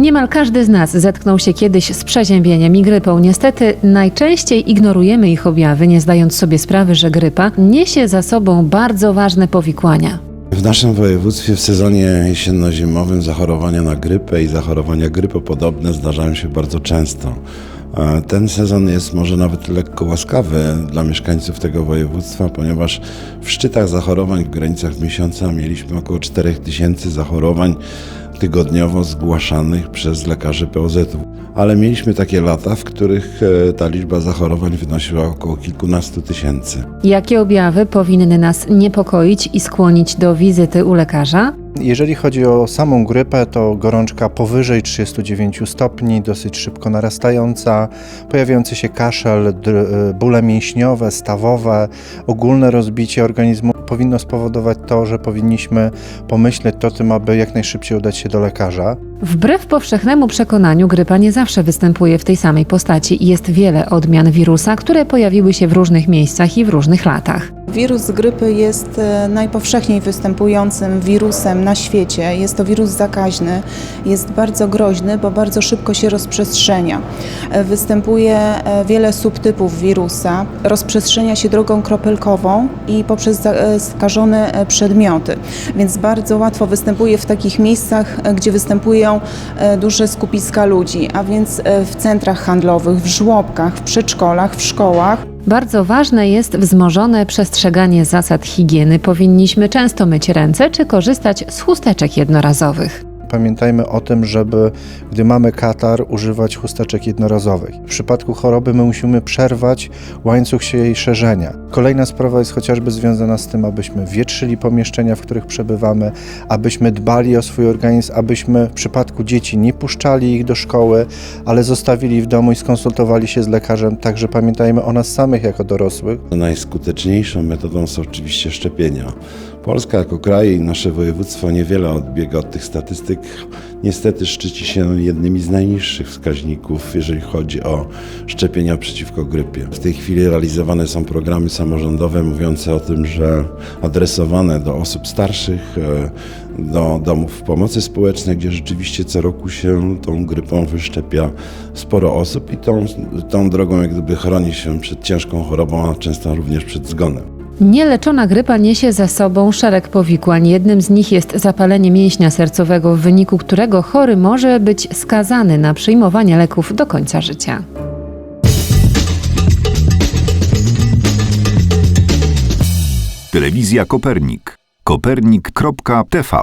Niemal każdy z nas zetknął się kiedyś z przeziębieniem i grypą. Niestety najczęściej ignorujemy ich objawy, nie zdając sobie sprawy, że grypa niesie za sobą bardzo ważne powikłania. W naszym województwie w sezonie jesienno-zimowym zachorowania na grypę i zachorowania grypopodobne zdarzają się bardzo często. E, Ten sezon jest może nawet lekko łaskawy dla mieszkańców tego województwa, ponieważ w szczytach zachorowań w granicach miesiąca mieliśmy około 4000 zachorowań tygodniowo zgłaszanych przez lekarzy POZ-u. Ale mieliśmy takie lata, w których e, ta liczba zachorowań wynosiła około kilkunastu tysięcy. Jakie objawy powinny nas niepokoić i skłonić do wizyty u lekarza? Jeżeli chodzi o samą grypę, to gorączka powyżej 39 stopni, dosyć szybko narastająca, pojawiający się kaszel, dr- bóle mięśniowe, stawowe, ogólne rozbicie organizmu powinno spowodować to, że powinniśmy pomyśleć o tym, aby jak najszybciej udać się do lekarza. Wbrew powszechnemu przekonaniu, grypa nie zawsze występuje w tej samej postaci i jest wiele odmian wirusa, które pojawiły się w różnych miejscach i w różnych latach. Wirus grypy jest e, najpowszechniej występującym wirusem na świecie. Jest to wirus zakaźny, jest bardzo groźny, bo bardzo szybko się rozprzestrzenia. E, Występuje e, wiele subtypów wirusa, rozprzestrzenia się drogą kropelkową i poprzez skażone przedmioty. Więc bardzo łatwo występuje w takich miejscach, gdzie występują duże skupiska ludzi, a więc w centrach handlowych, w żłobkach, w przedszkolach, w szkołach. Bardzo ważne jest wzmożone przestrzeganie zasad higieny. Powinniśmy często myć ręce czy korzystać z chusteczek jednorazowych. Pamiętajmy o tym, żeby gdy mamy katar, używać chusteczek jednorazowych. W przypadku choroby my musimy przerwać łańcuch się jej szerzenia. Kolejna sprawa jest chociażby związana z tym, abyśmy wietrzyli pomieszczenia, w których przebywamy, abyśmy dbali o swój organizm, abyśmy w przypadku dzieci nie puszczali ich do szkoły, ale zostawili w domu i skonsultowali się z lekarzem. Także pamiętajmy o nas samych jako dorosłych. Najskuteczniejszą metodą są oczywiście szczepienia. Polska jako kraj i nasze województwo niewiele odbiega od tych statystyk. Niestety szczyci się jednymi z najniższych wskaźników, jeżeli chodzi o szczepienia przeciwko grypie. W tej chwili realizowane są programy samorządowe mówiące o tym, że adresowane do osób starszych, e, do domów pomocy społecznej, gdzie rzeczywiście co roku się tą grypą wyszczepia sporo osób i tą, tą drogą jak gdyby chroni się przed ciężką chorobą, a często również przed zgonem. Nieleczona grypa niesie za sobą szereg powikłań. Jednym z nich jest zapalenie mięśnia sercowego, w wyniku którego chory może być skazany na przyjmowanie leków do końca życia. Telewizja Kopernik. Kopernik.tv